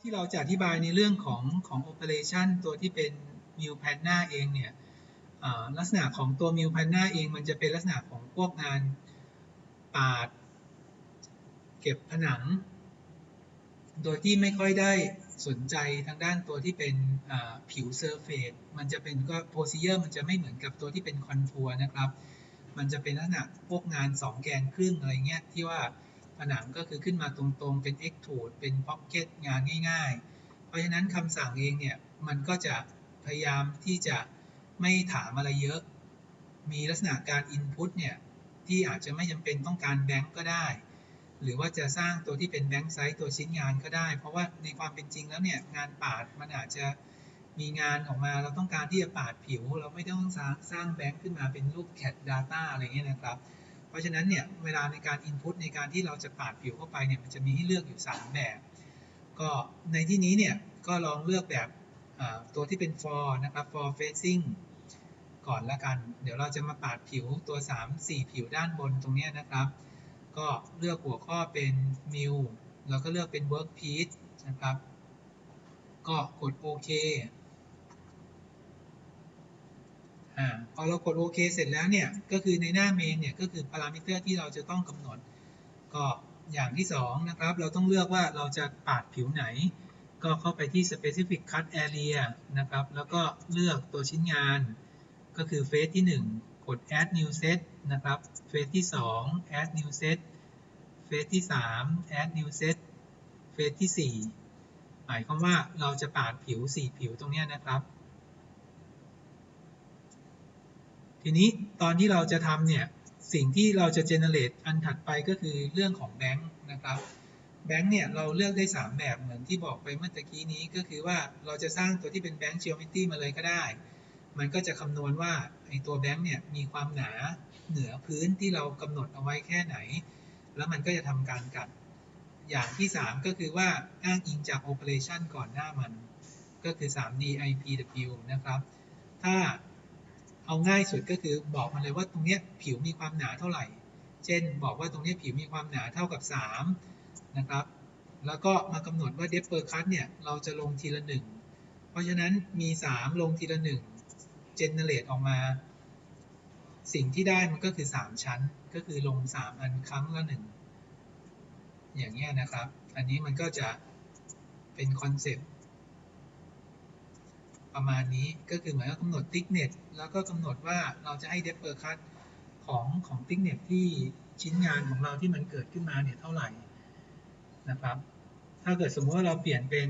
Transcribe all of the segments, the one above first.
ที่เราจะอธิบายในเรื่องของของ operation ตัวที่เป็น m i l p a n n a เองเนี่ยลักษณะของตัว m i l p a n n a เองมันจะเป็นลักษณะของพวกงานปาด เก็บผนัง โดยที่ไม่ค่อยได้สนใจทางด้านตัวที่เป็นผิวเซอร์เฟสมันจะเป็นก็โพซิเยอร์มันจะไม่เหมือนกับตัวที่เป็นคอนทัวร์นะครับ มันจะเป็นลักษณะพวกงาน 2 แกนครึ่งอะไรเงี้ยที่ว่า ผนังก็คือขึ้นมาตรงๆ เป็น extrude เป็น pocket งานง่ายๆ เพราะฉะนั้นคำสั่งเองเนี่ย มันก็จะพยายามที่จะไม่ถามอะไรเยอะ มีลักษณะการ input เนี่ย ที่อาจจะไม่จำเป็นต้องการแบงก์ก็ได้ หรือว่าจะสร้างตัวที่เป็นแบงก์ไซต์ตัวชิ้นงานก็ได้ เพราะว่าในความเป็นจริงแล้วเนี่ย งานปาดมันอาจจะมีงานออกมาเราต้องการที่จะปาดผิว เราไม่ต้องสร้างสร้างแบงก์ขึ้นมาเป็นรูป CAD Data อะไรเงี้ยนะครับ เพราะฉะนั้นเนี่ยเวลาในการ Input ในการที่เราจะปาดผิวเข้าไปเนี่ยมันจะมีให้เลือกอยู่ 3 แบบ ก็ในที่นี้เนี่ยก็ลองเลือกแบบตัวที่เป็น for นะครับ for facing ก่อนละกัน เดี๋ยวเราจะมาปาดผิวตัว 3 4 ผิวด้านบนตรงนี้นะครับ ก็เลือกหัวข้อเป็น new แล้วก็เลือกเป็น work piece นะครับ ก็กดโอเค อ่าพอเรากดโอเคเสร็จแล้วเนี่ยก็คือในหน้าเมนเนี่ยก็คือพารามิเตอร์ที่เราจะต้องกำหนด ก็อย่างที่2นะครับเราต้องเลือกว่าเราจะปาดผิวไหน ก็เข้าไปที่ specific cut area นะครับแล้วก็เลือกตัวชิ้นงาน ก็คือเฟสที่ 1 กด add new set นะครับเฟสที่ 2 add new set เฟสที่ 3 add new set เฟสที่ 4 หมายความว่าเราจะปาดผิว 4 ผิวตรงนี้นะครับ ทีนี้ตอนที่เราจะทำเนี่ย สิ่งที่เราจะ generate อันถัดไปก็คือเรื่องของแบงค์นะครับ แบงค์เนี่ยเราเลือกได้ 3 แบบเหมือนที่บอกไปเมื่อตะกี้นี้ก็คือว่าเราจะสร้างตัวที่เป็นแบงค์ geometry มาเลยก็ได้ มันก็จะคำนวณว่าไอตัวแบงค์เนี่ยมีความหนาเหนือพื้นที่เรากำหนดเอาไว้แค่ไหน แล้วมันก็จะทำการกัด อย่างที่ 3 ก็คือว่าอ้างอิงจาก operation ก่อนหน้ามัน ก็คือ 3D IPW นะครับ ถ้า เอาง่ายสุดก็คือบอกมันเลยว่าตรงนี้ผิวมีความหนาเท่าไหร่ เช่นบอกว่าตรงนี้ผิวมีความหนาเท่ากับ 3 นะครับ แล้วก็มากำหนดว่า depth per cut เนี่ยเราจะลงทีละหนึ่งเพราะฉะนั้นมี 3 ลงทีละหนึ่ง generate ออกมา สิ่งที่ได้มันก็คือ 3 ชั้น ก็คือลง 3 อันครั้งละหนึ่งอย่างเงี้ยนะครับ อันนี้มันก็จะเป็นคอนเซปต์ ประมาณนี้ก็คือเหมือนกับกำหนด thickness แล้วก็กำหนดว่าเราจะให้ depth per cut ของของ thickness ที่ชิ้นงานของเราที่มันเกิดขึ้นมาเนี่ยเท่าไหร่นะครับ ถ้าเกิดสมมติว่าเราเปลี่ยนเป็น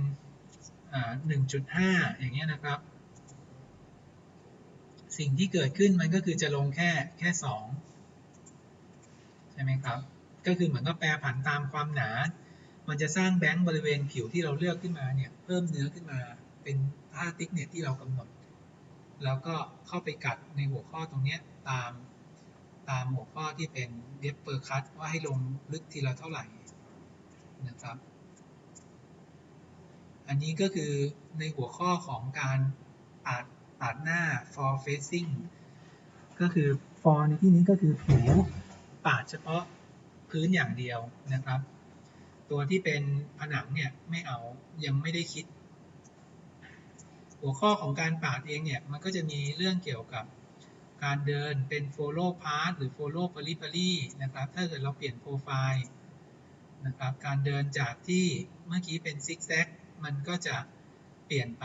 1.5 อย่างเงี้ยนะครับ สิ่งที่เกิดขึ้นมันก็คือจะลงแค่แค่ 2 ใช่ไหมครับ ก็คือเหมือนกับแปรผันตามความหนา มันจะสร้างแบงค์บริเวณผิวที่เราเลือกขึ้นมาเนี่ยเพิ่มเนื้อขึ้นมา เป็นค่าติ๊กเน็ตที่เรากำหนด แล้วก็เข้าไปกัดในหัวข้อตรงนี้ตามตามหัวข้อที่เป็น depth per cut ว่าให้ลงลึกทีละเท่าไหร่นะครับ อันนี้ก็คือในหัวข้อของการปาดปาดหน้า for facing ก็คือ for ในที่นี้ก็คือผิวปาดเฉพาะพื้นอย่างเดียวนะครับ ตัวที่เป็นผนังเนี่ยไม่เอายังไม่ได้คิด หัวข้อของการปาดเองเนี่ยมันก็จะมีเรื่องเกี่ยวกับการเดินเป็น follow path หรือ follow periphery นะครับ ถ้าเกิดเราเปลี่ยนโปรไฟล์นะครับ การเดินจากที่เมื่อกี้เป็น zigzag มันก็จะเปลี่ยนไป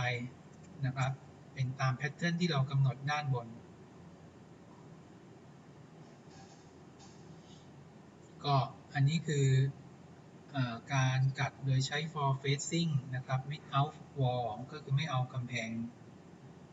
นะครับ เป็นตามแพทเทิร์นที่เรากำหนดด้านบน ก็อันนี้คือ การกัดโดยใช้ for facing นะครับ without wall ก็คือไม่เอากำแพง